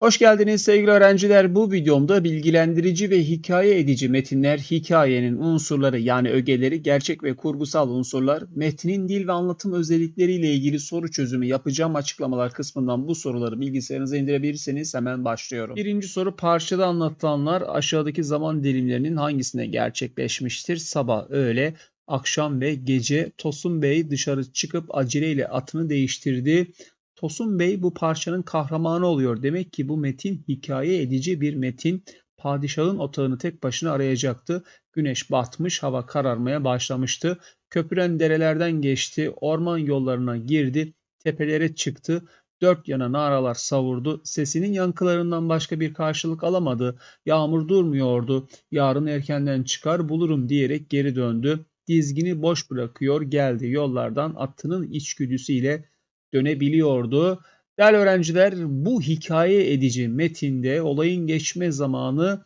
Hoş geldiniz sevgili öğrenciler. Bu videomda bilgilendirici ve hikaye edici metinler, hikayenin unsurları yani ögeleri, gerçek ve kurgusal unsurlar, metnin dil ve anlatım özellikleriyle ilgili soru çözümü yapacağım açıklamalar kısmından bu soruları bilgisayarınıza indirebilirseniz hemen başlıyorum. Birinci soru parçada anlatılanlar aşağıdaki zaman dilimlerinin hangisine gerçekleşmiştir? Sabah, öğle, akşam ve gece Tosun Bey dışarı çıkıp aceleyle atını değiştirdi. Tosun Bey bu parçanın kahramanı oluyor. Demek ki bu metin hikaye edici bir metin. Padişahın otağını tek başına arayacaktı. Güneş batmış, hava kararmaya başlamıştı. Köpüren derelerden geçti, orman yollarına girdi, tepelere çıktı. Dört yana naralar savurdu. Sesinin yankılarından başka bir karşılık alamadı. Yağmur durmuyordu. Yarın erkenden çıkar bulurum diyerek geri döndü. Dizgini boş bırakıyor geldi yollardan atının içgüdüsüyle dönebiliyordu. Değerli öğrenciler bu hikaye edici metinde olayın geçme zamanı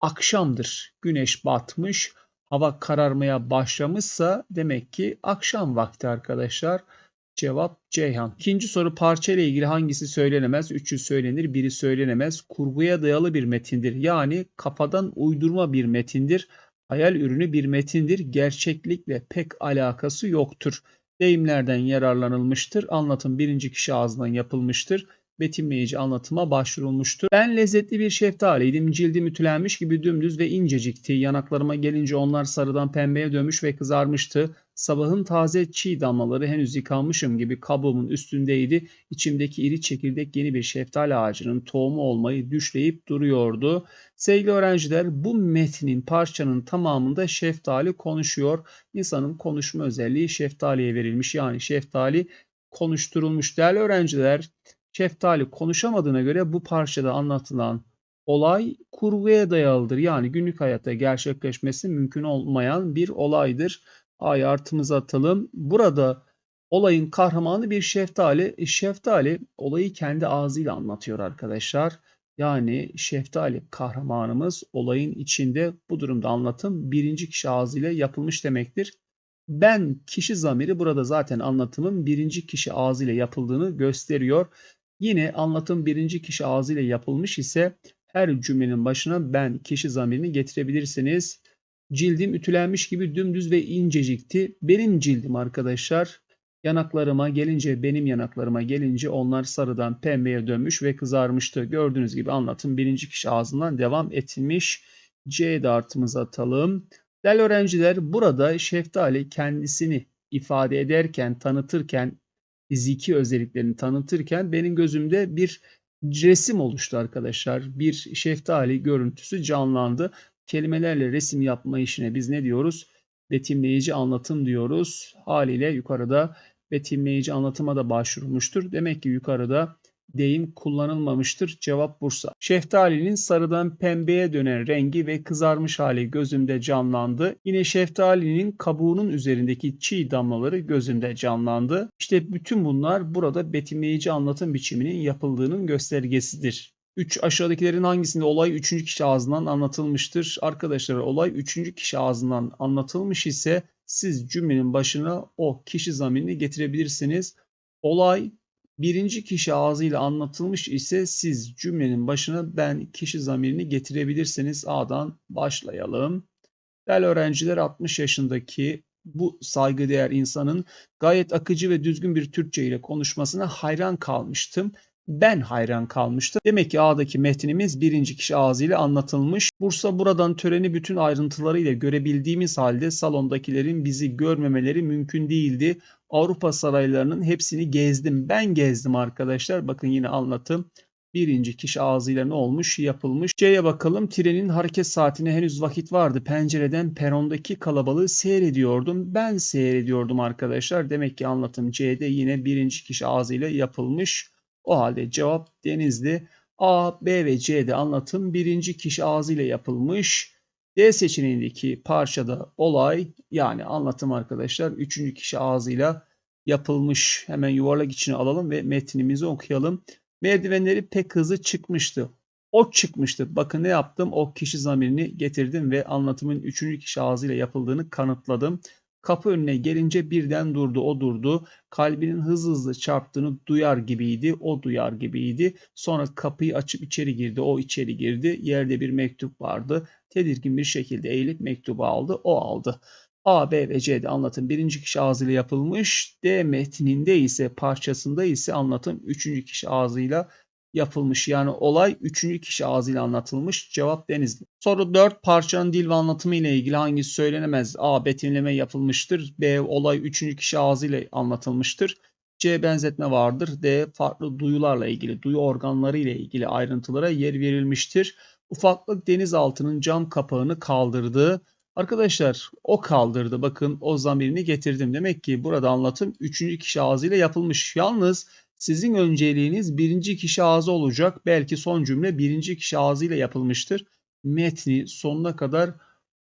akşamdır. Güneş batmış, hava kararmaya başlamışsa demek ki akşam vakti arkadaşlar. Cevap Ceyhan. İkinci soru parça ile ilgili hangisi söylenemez? Üçü söylenir, biri söylenemez. Kurguya dayalı bir metindir. Yani kafadan uydurma bir metindir. Hayal ürünü bir metindir. Gerçeklikle pek alakası yoktur deyimlerden yararlanılmıştır. Anlatım birinci kişi ağzından yapılmıştır. Betimleyici anlatıma başvurulmuştur. Ben lezzetli bir şeftaliydim. Cildim ütülenmiş gibi dümdüz ve incecikti. Yanaklarıma gelince onlar sarıdan pembeye dönmüş ve kızarmıştı. Sabahın taze çiğ damlaları henüz yıkanmışım gibi kabuğumun üstündeydi. İçimdeki iri çekirdek yeni bir şeftali ağacının tohumu olmayı düşleyip duruyordu. Sevgili öğrenciler bu metnin parçanın tamamında şeftali konuşuyor. İnsanın konuşma özelliği şeftaliye verilmiş. Yani şeftali konuşturulmuş. Değerli öğrenciler şeftali konuşamadığına göre bu parçada anlatılan olay kurguya dayalıdır. Yani günlük hayatta gerçekleşmesi mümkün olmayan bir olaydır. A'yı artımıza atalım. Burada olayın kahramanı bir şeftali. E, şeftali olayı kendi ağzıyla anlatıyor arkadaşlar. Yani şeftali kahramanımız olayın içinde bu durumda anlatım birinci kişi ağzıyla yapılmış demektir. Ben kişi zamiri burada zaten anlatımın birinci kişi ağzıyla yapıldığını gösteriyor. Yine anlatım birinci kişi ağzıyla yapılmış ise her cümlenin başına ben kişi zamirini getirebilirsiniz. Cildim ütülenmiş gibi dümdüz ve incecikti. Benim cildim arkadaşlar. Yanaklarıma gelince, benim yanaklarıma gelince onlar sarıdan pembeye dönmüş ve kızarmıştı. Gördüğünüz gibi anlatım birinci kişi ağzından devam etmiş. C dartımızı atalım. Değerli öğrenciler burada şeftali kendisini ifade ederken, tanıtırken, fiziki özelliklerini tanıtırken benim gözümde bir resim oluştu arkadaşlar. Bir şeftali görüntüsü canlandı kelimelerle resim yapma işine biz ne diyoruz? Betimleyici anlatım diyoruz. Haliyle yukarıda betimleyici anlatıma da başvurulmuştur. Demek ki yukarıda deyim kullanılmamıştır. Cevap Bursa. Şeftalinin sarıdan pembeye dönen rengi ve kızarmış hali gözümde canlandı. Yine şeftalinin kabuğunun üzerindeki çiğ damlaları gözümde canlandı. İşte bütün bunlar burada betimleyici anlatım biçiminin yapıldığının göstergesidir. 3 aşağıdakilerin hangisinde olay 3. kişi ağzından anlatılmıştır? Arkadaşlar olay 3. kişi ağzından anlatılmış ise siz cümlenin başına o kişi zamirini getirebilirsiniz. Olay birinci kişi ağzıyla anlatılmış ise siz cümlenin başına ben kişi zamirini getirebilirsiniz. A'dan başlayalım. Değerli öğrenciler 60 yaşındaki bu saygıdeğer insanın gayet akıcı ve düzgün bir Türkçe ile konuşmasına hayran kalmıştım ben hayran kalmıştım. Demek ki A'daki metnimiz birinci kişi ağzıyla anlatılmış. Bursa buradan töreni bütün ayrıntılarıyla görebildiğimiz halde salondakilerin bizi görmemeleri mümkün değildi. Avrupa saraylarının hepsini gezdim. Ben gezdim arkadaşlar. Bakın yine anlatım. Birinci kişi ağzıyla ne olmuş? Yapılmış. C'ye bakalım. Trenin hareket saatine henüz vakit vardı. Pencereden perondaki kalabalığı seyrediyordum. Ben seyrediyordum arkadaşlar. Demek ki anlatım C'de yine birinci kişi ağzıyla yapılmış. O halde cevap Denizli. A, B ve C'de anlatım birinci kişi ağzıyla yapılmış. D seçeneğindeki parçada olay yani anlatım arkadaşlar üçüncü kişi ağzıyla yapılmış. Hemen yuvarlak içine alalım ve metnimizi okuyalım. Merdivenleri pek hızlı çıkmıştı. O çıkmıştı. Bakın ne yaptım? O kişi zamirini getirdim ve anlatımın üçüncü kişi ağzıyla yapıldığını kanıtladım. Kapı önüne gelince birden durdu. O durdu. Kalbinin hızlı hızlı çarptığını duyar gibiydi. O duyar gibiydi. Sonra kapıyı açıp içeri girdi. O içeri girdi. Yerde bir mektup vardı. Tedirgin bir şekilde eğilip mektubu aldı. O aldı. A, B ve C'de anlatım birinci kişi ağzıyla yapılmış. D metninde ise parçasında ise anlatım üçüncü kişi ağzıyla yapılmış. Yani olay üçüncü kişi ağzıyla anlatılmış. Cevap Denizli. Soru 4. Parçanın dil ve anlatımı ile ilgili hangisi söylenemez? A. Betimleme yapılmıştır. B. Olay üçüncü kişi ağzıyla anlatılmıştır. C. Benzetme vardır. D. Farklı duyularla ilgili, duyu organları ile ilgili ayrıntılara yer verilmiştir. Ufaklık denizaltının cam kapağını kaldırdı. Arkadaşlar o kaldırdı. Bakın o zamirini getirdim. Demek ki burada anlatım üçüncü kişi ağzıyla yapılmış. Yalnız sizin önceliğiniz birinci kişi ağzı olacak. Belki son cümle birinci kişi ağzıyla yapılmıştır. Metni sonuna kadar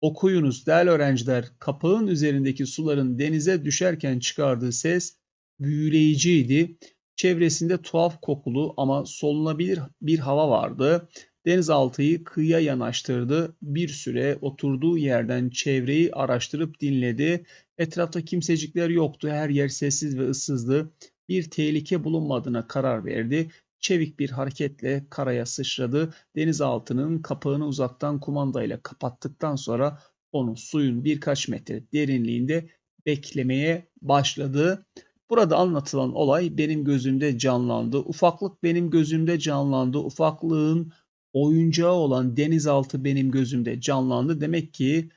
okuyunuz değerli öğrenciler. Kapağın üzerindeki suların denize düşerken çıkardığı ses büyüleyiciydi. Çevresinde tuhaf kokulu ama solunabilir bir hava vardı. Denizaltıyı kıyıya yanaştırdı. Bir süre oturduğu yerden çevreyi araştırıp dinledi. Etrafta kimsecikler yoktu. Her yer sessiz ve ıssızdı. Bir tehlike bulunmadığına karar verdi. Çevik bir hareketle karaya sıçradı. Denizaltının kapağını uzaktan kumandayla kapattıktan sonra onu suyun birkaç metre derinliğinde beklemeye başladı. Burada anlatılan olay benim gözümde canlandı. Ufaklık benim gözümde canlandı. Ufaklığın oyuncağı olan denizaltı benim gözümde canlandı. Demek ki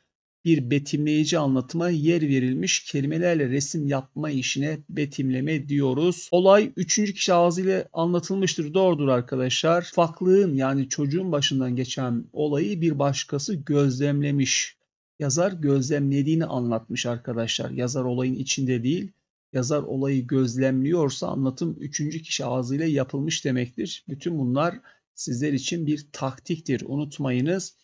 bir betimleyici anlatıma yer verilmiş kelimelerle resim yapma işine betimleme diyoruz. Olay üçüncü kişi ağzıyla anlatılmıştır. Doğrudur arkadaşlar. Ufaklığın yani çocuğun başından geçen olayı bir başkası gözlemlemiş. Yazar gözlemlediğini anlatmış arkadaşlar. Yazar olayın içinde değil. Yazar olayı gözlemliyorsa anlatım üçüncü kişi ağzıyla yapılmış demektir. Bütün bunlar sizler için bir taktiktir. Unutmayınız.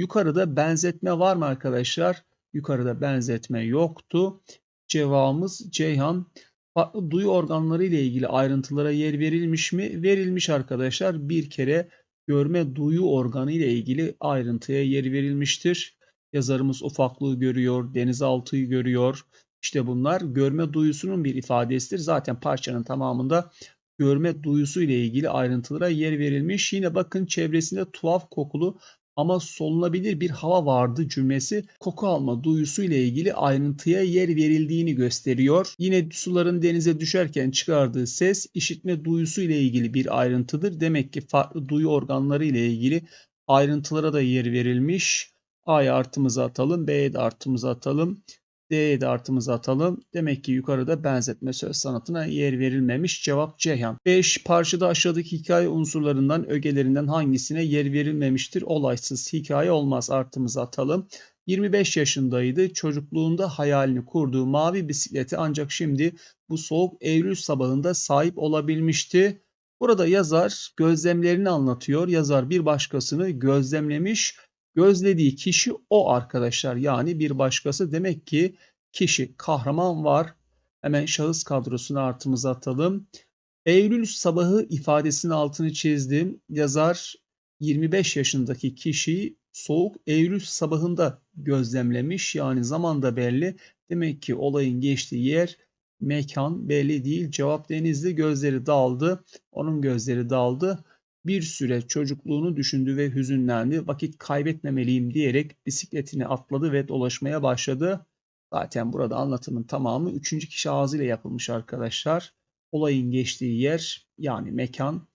Yukarıda benzetme var mı arkadaşlar? Yukarıda benzetme yoktu. Cevabımız Ceyhan. Farklı duyu organları ile ilgili ayrıntılara yer verilmiş mi? Verilmiş arkadaşlar. Bir kere görme duyu organı ile ilgili ayrıntıya yer verilmiştir. Yazarımız ufaklığı görüyor, denizaltıyı görüyor. İşte bunlar görme duyusunun bir ifadesidir. Zaten parçanın tamamında görme duyusu ile ilgili ayrıntılara yer verilmiş. Yine bakın çevresinde tuhaf kokulu ama solunabilir bir hava vardı cümlesi koku alma duyusu ile ilgili ayrıntıya yer verildiğini gösteriyor. Yine suların denize düşerken çıkardığı ses işitme duyusu ile ilgili bir ayrıntıdır. Demek ki farklı duyu organları ile ilgili ayrıntılara da yer verilmiş. A'ya artımızı atalım, B'ye de artımızı atalım. D'ye de artımızı atalım. Demek ki yukarıda benzetme söz sanatına yer verilmemiş. Cevap Ceyhan. 5. Parçada aşağıdaki hikaye unsurlarından ögelerinden hangisine yer verilmemiştir? Olaysız hikaye olmaz. Artımızı atalım. 25 yaşındaydı. Çocukluğunda hayalini kurduğu mavi bisikleti ancak şimdi bu soğuk Eylül sabahında sahip olabilmişti. Burada yazar gözlemlerini anlatıyor. Yazar bir başkasını gözlemlemiş Gözlediği kişi o arkadaşlar. Yani bir başkası demek ki kişi kahraman var. Hemen şahıs kadrosuna artımızı atalım. Eylül sabahı ifadesinin altını çizdim. Yazar 25 yaşındaki kişiyi soğuk Eylül sabahında gözlemlemiş. Yani zaman da belli. Demek ki olayın geçtiği yer mekan belli değil. Cevap Denizli gözleri daldı. Onun gözleri daldı bir süre çocukluğunu düşündü ve hüzünlendi. Vakit kaybetmemeliyim diyerek bisikletini atladı ve dolaşmaya başladı. Zaten burada anlatımın tamamı üçüncü kişi ağzıyla yapılmış arkadaşlar. Olayın geçtiği yer yani mekan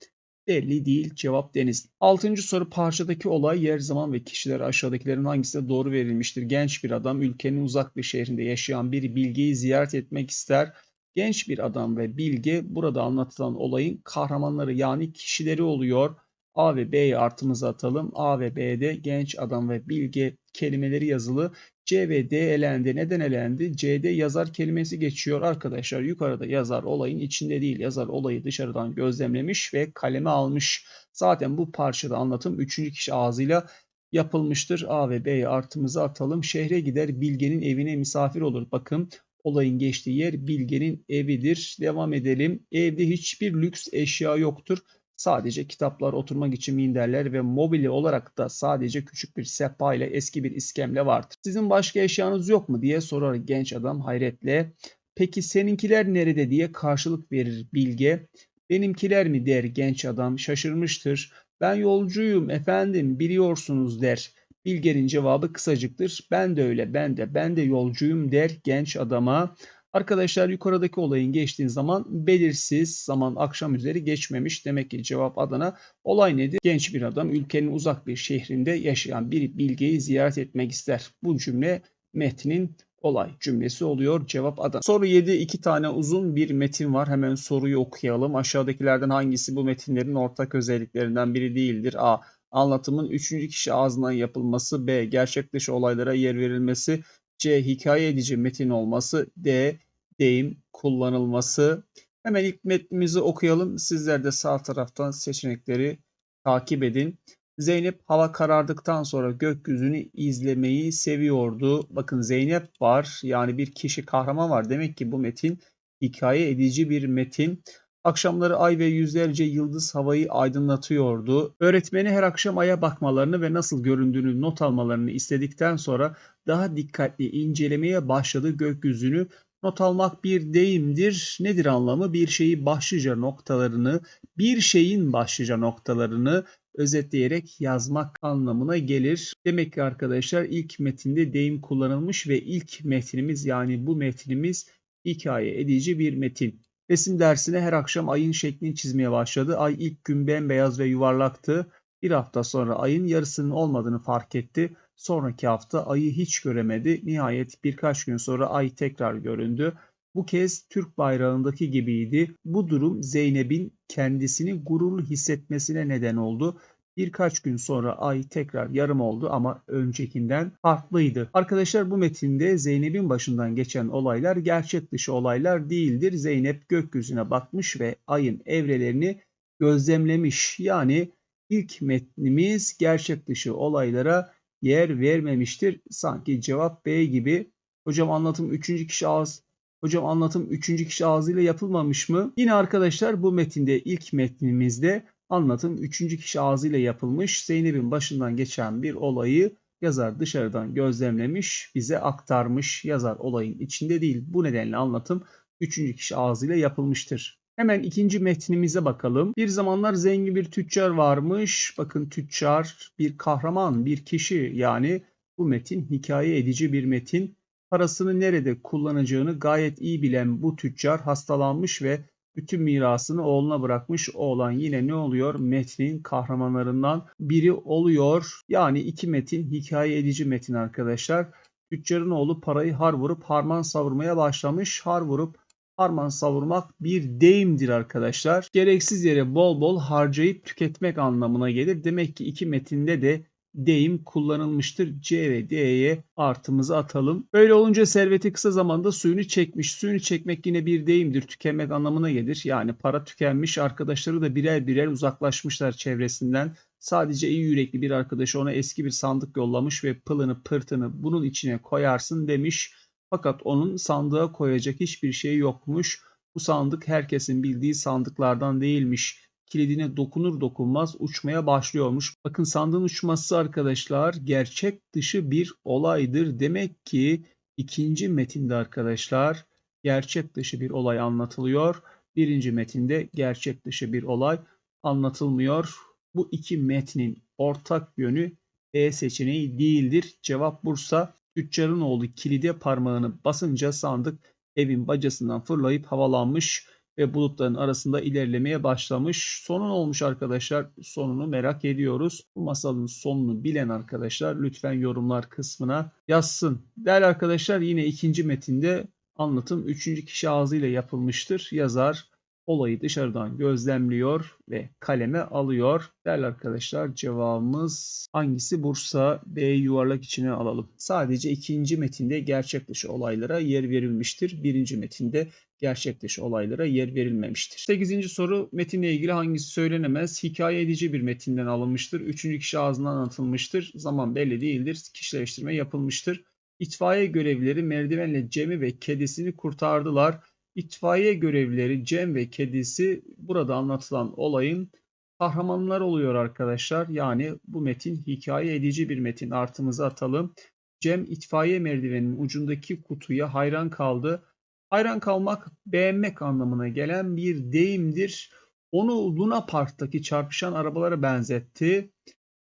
belli değil. Cevap deniz. Altıncı soru parçadaki olay yer, zaman ve kişiler aşağıdakilerin hangisine doğru verilmiştir? Genç bir adam ülkenin uzak bir şehrinde yaşayan bir bilgiyi ziyaret etmek ister. Genç bir adam ve bilge burada anlatılan olayın kahramanları yani kişileri oluyor. A ve B'ye artımızı atalım. A ve B'de genç adam ve bilge kelimeleri yazılı. C ve D elendi. Neden elendi? C'de yazar kelimesi geçiyor. Arkadaşlar yukarıda yazar olayın içinde değil. Yazar olayı dışarıdan gözlemlemiş ve kaleme almış. Zaten bu parçada anlatım üçüncü kişi ağzıyla yapılmıştır. A ve B'ye artımızı atalım. Şehre gider bilgenin evine misafir olur. Bakın Olayın geçtiği yer Bilge'nin evidir. Devam edelim. Evde hiçbir lüks eşya yoktur. Sadece kitaplar, oturmak için minderler ve mobili olarak da sadece küçük bir sehpa ile eski bir iskemle vardır. Sizin başka eşyanız yok mu diye sorar genç adam hayretle. Peki seninkiler nerede diye karşılık verir Bilge. Benimkiler mi der genç adam şaşırmıştır. Ben yolcuyum efendim biliyorsunuz der. Bilge'nin cevabı kısacıktır. Ben de öyle ben de ben de yolcuyum der genç adama. Arkadaşlar yukarıdaki olayın geçtiğin zaman belirsiz zaman akşam üzeri geçmemiş. Demek ki cevap Adana. Olay nedir? Genç bir adam ülkenin uzak bir şehrinde yaşayan bir bilgeyi ziyaret etmek ister. Bu cümle metnin olay cümlesi oluyor. Cevap Adana. Soru 7. iki tane uzun bir metin var. Hemen soruyu okuyalım. Aşağıdakilerden hangisi bu metinlerin ortak özelliklerinden biri değildir? A. Anlatımın üçüncü kişi ağzından yapılması. B. Gerçek dışı olaylara yer verilmesi. C. Hikaye edici metin olması. D. Deyim kullanılması. Hemen ilk metnimizi okuyalım. Sizler de sağ taraftan seçenekleri takip edin. Zeynep hava karardıktan sonra gökyüzünü izlemeyi seviyordu. Bakın Zeynep var. Yani bir kişi kahraman var. Demek ki bu metin hikaye edici bir metin. Akşamları ay ve yüzlerce yıldız havayı aydınlatıyordu. Öğretmeni her akşam aya bakmalarını ve nasıl göründüğünü not almalarını istedikten sonra daha dikkatli incelemeye başladı gökyüzünü. Not almak bir deyimdir. Nedir anlamı? Bir şeyi başlıca noktalarını, bir şeyin başlıca noktalarını özetleyerek yazmak anlamına gelir. Demek ki arkadaşlar ilk metinde deyim kullanılmış ve ilk metnimiz yani bu metnimiz hikaye edici bir metin. Resim dersine her akşam ayın şeklini çizmeye başladı. Ay ilk gün bembeyaz ve yuvarlaktı. Bir hafta sonra ayın yarısının olmadığını fark etti. Sonraki hafta ayı hiç göremedi. Nihayet birkaç gün sonra ay tekrar göründü. Bu kez Türk bayrağındaki gibiydi. Bu durum Zeynep'in kendisini gururlu hissetmesine neden oldu. Birkaç gün sonra ay tekrar yarım oldu ama öncekinden farklıydı. Arkadaşlar bu metinde Zeynep'in başından geçen olaylar gerçek dışı olaylar değildir. Zeynep gökyüzüne bakmış ve ayın evrelerini gözlemlemiş. Yani ilk metnimiz gerçek dışı olaylara yer vermemiştir. Sanki cevap B gibi. Hocam anlatım 3. kişi ağız Hocam anlatım 3. kişi ağzıyla yapılmamış mı? Yine arkadaşlar bu metinde ilk metnimizde anlatım 3. kişi ağzıyla yapılmış. Zeynep'in başından geçen bir olayı yazar dışarıdan gözlemlemiş, bize aktarmış. Yazar olayın içinde değil. Bu nedenle anlatım 3. kişi ağzıyla yapılmıştır. Hemen ikinci metnimize bakalım. Bir zamanlar zengin bir tüccar varmış. Bakın tüccar bir kahraman, bir kişi yani bu metin hikaye edici bir metin. Parasını nerede kullanacağını gayet iyi bilen bu tüccar hastalanmış ve bütün mirasını oğluna bırakmış. Oğlan yine ne oluyor? Metnin kahramanlarından biri oluyor. Yani iki metin hikaye edici metin arkadaşlar. Tüccarın oğlu parayı har vurup harman savurmaya başlamış. Har vurup harman savurmak bir deyimdir arkadaşlar. Gereksiz yere bol bol harcayıp tüketmek anlamına gelir. Demek ki iki metinde de deyim kullanılmıştır. C ve D'ye artımızı atalım. Böyle olunca serveti kısa zamanda suyunu çekmiş. Suyunu çekmek yine bir deyimdir. Tükenmek anlamına gelir. Yani para tükenmiş. Arkadaşları da birer birer uzaklaşmışlar çevresinden. Sadece iyi yürekli bir arkadaşı ona eski bir sandık yollamış ve pılını pırtını bunun içine koyarsın demiş. Fakat onun sandığa koyacak hiçbir şey yokmuş. Bu sandık herkesin bildiği sandıklardan değilmiş kilidine dokunur dokunmaz uçmaya başlıyormuş. Bakın sandığın uçması arkadaşlar gerçek dışı bir olaydır. Demek ki ikinci metinde arkadaşlar gerçek dışı bir olay anlatılıyor. Birinci metinde gerçek dışı bir olay anlatılmıyor. Bu iki metnin ortak yönü E seçeneği değildir. Cevap Bursa. Tüccarın oğlu kilide parmağını basınca sandık evin bacasından fırlayıp havalanmış ve bulutların arasında ilerlemeye başlamış. Sonun olmuş arkadaşlar. Sonunu merak ediyoruz. Bu masalın sonunu bilen arkadaşlar lütfen yorumlar kısmına yazsın. Değerli arkadaşlar yine ikinci metinde anlatım üçüncü kişi ağzıyla yapılmıştır. Yazar olayı dışarıdan gözlemliyor ve kaleme alıyor. Değerli arkadaşlar cevabımız hangisi? Bursa B yuvarlak içine alalım. Sadece ikinci metinde gerçek olaylara yer verilmiştir. Birinci metinde gerçek olaylara yer verilmemiştir. 8. soru metinle ilgili hangisi söylenemez? Hikaye edici bir metinden alınmıştır. Üçüncü kişi ağzından anlatılmıştır. Zaman belli değildir. Kişileştirme yapılmıştır. İtfaiye görevlileri merdivenle Cem'i ve kedisini kurtardılar. İtfaiye görevlileri Cem ve kedisi burada anlatılan olayın kahramanlar oluyor arkadaşlar. Yani bu metin hikaye edici bir metin. Artımızı atalım. Cem itfaiye merdiveninin ucundaki kutuya hayran kaldı. Hayran kalmak beğenmek anlamına gelen bir deyimdir. Onu Luna Park'taki çarpışan arabalara benzetti.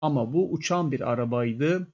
Ama bu uçan bir arabaydı.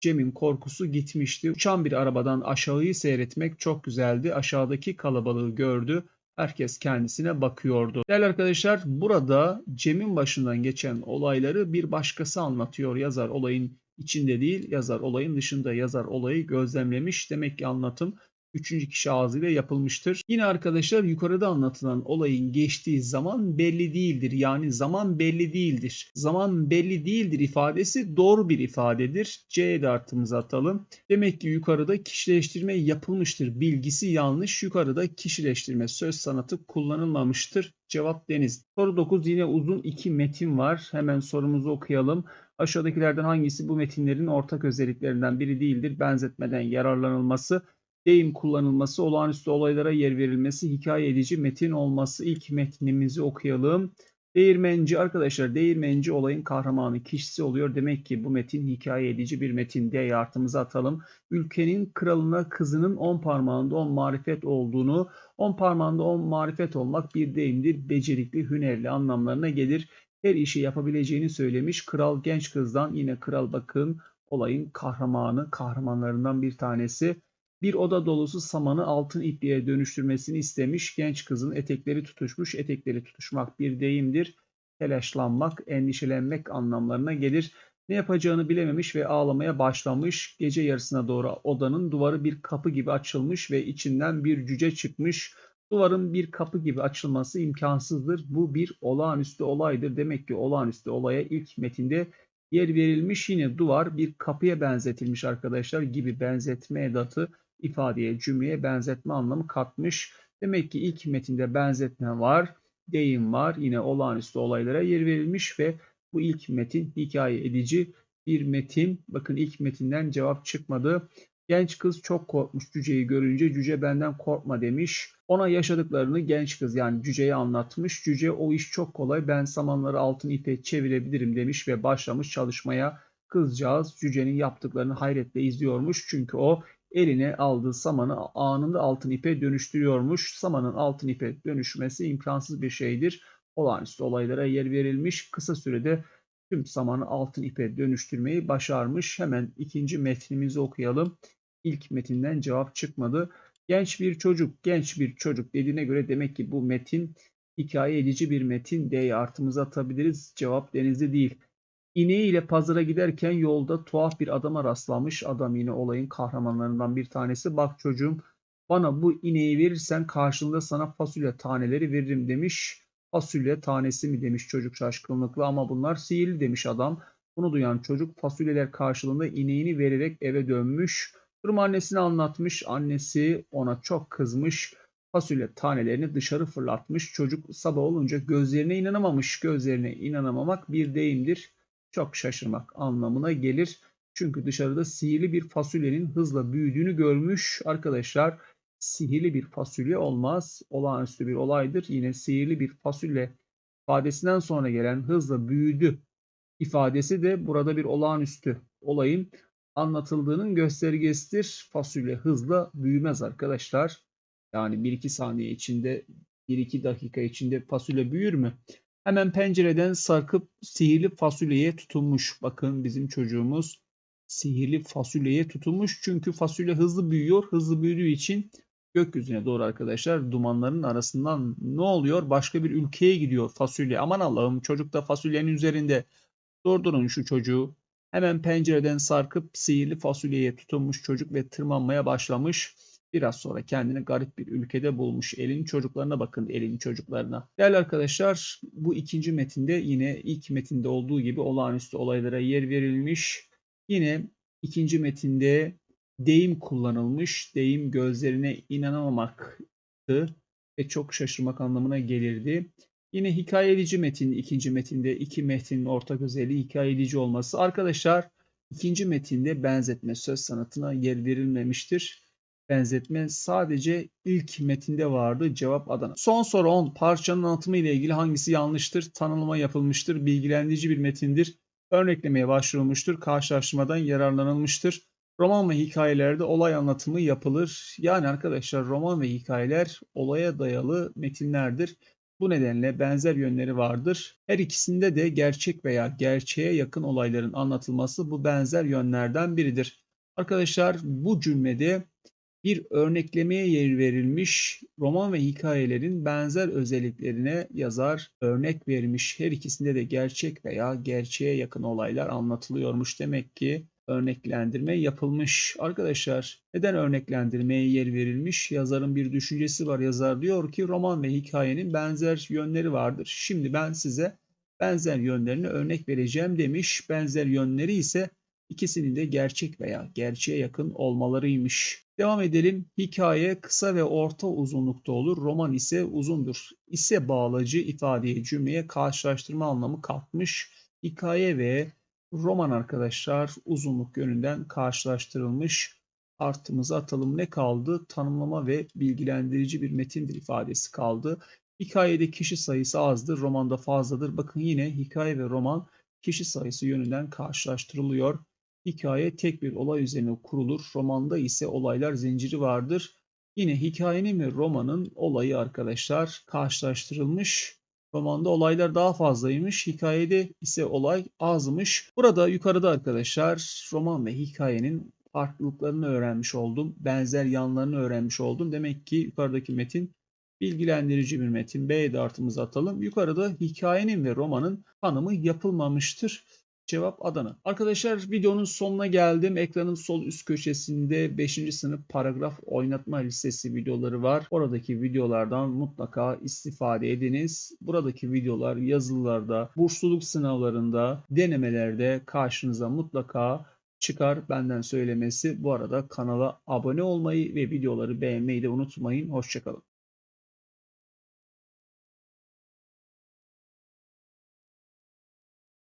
Cem'in korkusu gitmişti. Uçan bir arabadan aşağıyı seyretmek çok güzeldi. Aşağıdaki kalabalığı gördü. Herkes kendisine bakıyordu. Değerli arkadaşlar burada Cem'in başından geçen olayları bir başkası anlatıyor. Yazar olayın içinde değil, yazar olayın dışında. Yazar olayı gözlemlemiş. Demek ki anlatım üçüncü kişi ağzıyla yapılmıştır. Yine arkadaşlar yukarıda anlatılan olayın geçtiği zaman belli değildir. Yani zaman belli değildir. Zaman belli değildir ifadesi doğru bir ifadedir. C'ye de artımızı atalım. Demek ki yukarıda kişileştirme yapılmıştır. Bilgisi yanlış. Yukarıda kişileştirme söz sanatı kullanılmamıştır. Cevap Deniz. Soru 9 yine uzun iki metin var. Hemen sorumuzu okuyalım. Aşağıdakilerden hangisi bu metinlerin ortak özelliklerinden biri değildir? Benzetmeden yararlanılması, deyim kullanılması, olağanüstü olaylara yer verilmesi, hikaye edici metin olması. İlk metnimizi okuyalım. Değirmenci arkadaşlar değirmenci olayın kahramanı kişisi oluyor. Demek ki bu metin hikaye edici bir metin diye artımızı atalım. Ülkenin kralına kızının on parmağında on marifet olduğunu, on parmağında on marifet olmak bir deyimdir. Becerikli, hünerli anlamlarına gelir. Her işi yapabileceğini söylemiş. Kral genç kızdan yine kral bakın olayın kahramanı, kahramanlarından bir tanesi. Bir oda dolusu samanı altın ipliğe dönüştürmesini istemiş. Genç kızın etekleri tutuşmuş. Etekleri tutuşmak bir deyimdir. Telaşlanmak, endişelenmek anlamlarına gelir. Ne yapacağını bilememiş ve ağlamaya başlamış. Gece yarısına doğru odanın duvarı bir kapı gibi açılmış ve içinden bir cüce çıkmış. Duvarın bir kapı gibi açılması imkansızdır. Bu bir olağanüstü olaydır. Demek ki olağanüstü olaya ilk metinde yer verilmiş. Yine duvar bir kapıya benzetilmiş arkadaşlar gibi benzetme edatı ifadeye, cümleye benzetme anlamı katmış. Demek ki ilk metinde benzetme var, deyim var. Yine olağanüstü olaylara yer verilmiş ve bu ilk metin hikaye edici bir metin. Bakın ilk metinden cevap çıkmadı. Genç kız çok korkmuş cüceyi görünce cüce benden korkma demiş. Ona yaşadıklarını genç kız yani cüceye anlatmış. Cüce o iş çok kolay ben samanları altın ipe çevirebilirim demiş ve başlamış çalışmaya. Kızcağız cücenin yaptıklarını hayretle izliyormuş. Çünkü o eline aldığı samanı anında altın ipe dönüştürüyormuş. Samanın altın ipe dönüşmesi imkansız bir şeydir. Olağanüstü olaylara yer verilmiş. Kısa sürede tüm samanı altın ipe dönüştürmeyi başarmış. Hemen ikinci metnimizi okuyalım. İlk metinden cevap çıkmadı. Genç bir çocuk, genç bir çocuk dediğine göre demek ki bu metin hikaye edici bir metin. D'ye artımızı atabiliriz. Cevap denizde değil. İneğiyle pazara giderken yolda tuhaf bir adama rastlamış. Adam yine olayın kahramanlarından bir tanesi. Bak çocuğum bana bu ineği verirsen karşılığında sana fasulye taneleri veririm demiş. Fasulye tanesi mi demiş çocuk şaşkınlıkla ama bunlar sihirli demiş adam. Bunu duyan çocuk fasulyeler karşılığında ineğini vererek eve dönmüş. Durum annesine anlatmış. Annesi ona çok kızmış. Fasulye tanelerini dışarı fırlatmış. Çocuk sabah olunca gözlerine inanamamış. Gözlerine inanamamak bir deyimdir çok şaşırmak anlamına gelir. Çünkü dışarıda sihirli bir fasulyenin hızla büyüdüğünü görmüş arkadaşlar. Sihirli bir fasulye olmaz. Olağanüstü bir olaydır. Yine sihirli bir fasulye ifadesinden sonra gelen hızla büyüdü ifadesi de burada bir olağanüstü olayın anlatıldığının göstergesidir. Fasulye hızla büyümez arkadaşlar. Yani 1-2 saniye içinde 1-2 dakika içinde fasulye büyür mü? Hemen pencereden sarkıp sihirli fasulyeye tutunmuş. Bakın bizim çocuğumuz sihirli fasulyeye tutunmuş. Çünkü fasulye hızlı büyüyor. Hızlı büyüdüğü için gökyüzüne doğru arkadaşlar dumanların arasından ne oluyor? Başka bir ülkeye gidiyor fasulye. Aman Allah'ım çocuk da fasulyenin üzerinde. Durdurun şu çocuğu. Hemen pencereden sarkıp sihirli fasulyeye tutunmuş çocuk ve tırmanmaya başlamış. Biraz sonra kendini garip bir ülkede bulmuş. Elin çocuklarına bakın, elin çocuklarına. Değerli arkadaşlar, bu ikinci metinde yine ilk metinde olduğu gibi olağanüstü olaylara yer verilmiş. Yine ikinci metinde deyim kullanılmış. Deyim gözlerine inanamamaktı ve çok şaşırmak anlamına gelirdi. Yine hikaye edici metin ikinci metinde iki metnin ortak özelliği hikaye edici olması. Arkadaşlar ikinci metinde benzetme söz sanatına yer verilmemiştir. Benzetme sadece ilk metinde vardı. Cevap Adana. Son soru 10. Parçanın anlatımı ile ilgili hangisi yanlıştır? Tanımlama yapılmıştır. Bilgilendirici bir metindir. Örneklemeye başvurulmuştur. Karşılaştırmadan yararlanılmıştır. Roman ve hikayelerde olay anlatımı yapılır. Yani arkadaşlar roman ve hikayeler olaya dayalı metinlerdir. Bu nedenle benzer yönleri vardır. Her ikisinde de gerçek veya gerçeğe yakın olayların anlatılması bu benzer yönlerden biridir. Arkadaşlar bu cümlede bir örneklemeye yer verilmiş roman ve hikayelerin benzer özelliklerine yazar örnek vermiş. Her ikisinde de gerçek veya gerçeğe yakın olaylar anlatılıyormuş. Demek ki örneklendirme yapılmış. Arkadaşlar neden örneklendirmeye yer verilmiş? Yazarın bir düşüncesi var. Yazar diyor ki roman ve hikayenin benzer yönleri vardır. Şimdi ben size benzer yönlerini örnek vereceğim demiş. Benzer yönleri ise ikisinin de gerçek veya gerçeğe yakın olmalarıymış. Devam edelim. Hikaye kısa ve orta uzunlukta olur. Roman ise uzundur. İse bağlacı ifadeye cümleye karşılaştırma anlamı katmış. Hikaye ve roman arkadaşlar uzunluk yönünden karşılaştırılmış. Artımızı atalım. Ne kaldı? Tanımlama ve bilgilendirici bir metindir ifadesi kaldı. Hikayede kişi sayısı azdır, romanda fazladır. Bakın yine hikaye ve roman kişi sayısı yönünden karşılaştırılıyor. Hikaye tek bir olay üzerine kurulur. Romanda ise olaylar zinciri vardır. Yine hikayenin ve romanın olayı arkadaşlar karşılaştırılmış. Romanda olaylar daha fazlaymış. Hikayede ise olay azmış. Burada yukarıda arkadaşlar roman ve hikayenin farklılıklarını öğrenmiş oldum. Benzer yanlarını öğrenmiş oldum. Demek ki yukarıdaki metin bilgilendirici bir metin. B de artımızı atalım. Yukarıda hikayenin ve romanın tanımı yapılmamıştır. Cevap Adana. Arkadaşlar videonun sonuna geldim. Ekranın sol üst köşesinde 5. sınıf paragraf oynatma listesi videoları var. Oradaki videolardan mutlaka istifade ediniz. Buradaki videolar yazılılarda, bursluluk sınavlarında, denemelerde karşınıza mutlaka çıkar benden söylemesi. Bu arada kanala abone olmayı ve videoları beğenmeyi de unutmayın. Hoşçakalın.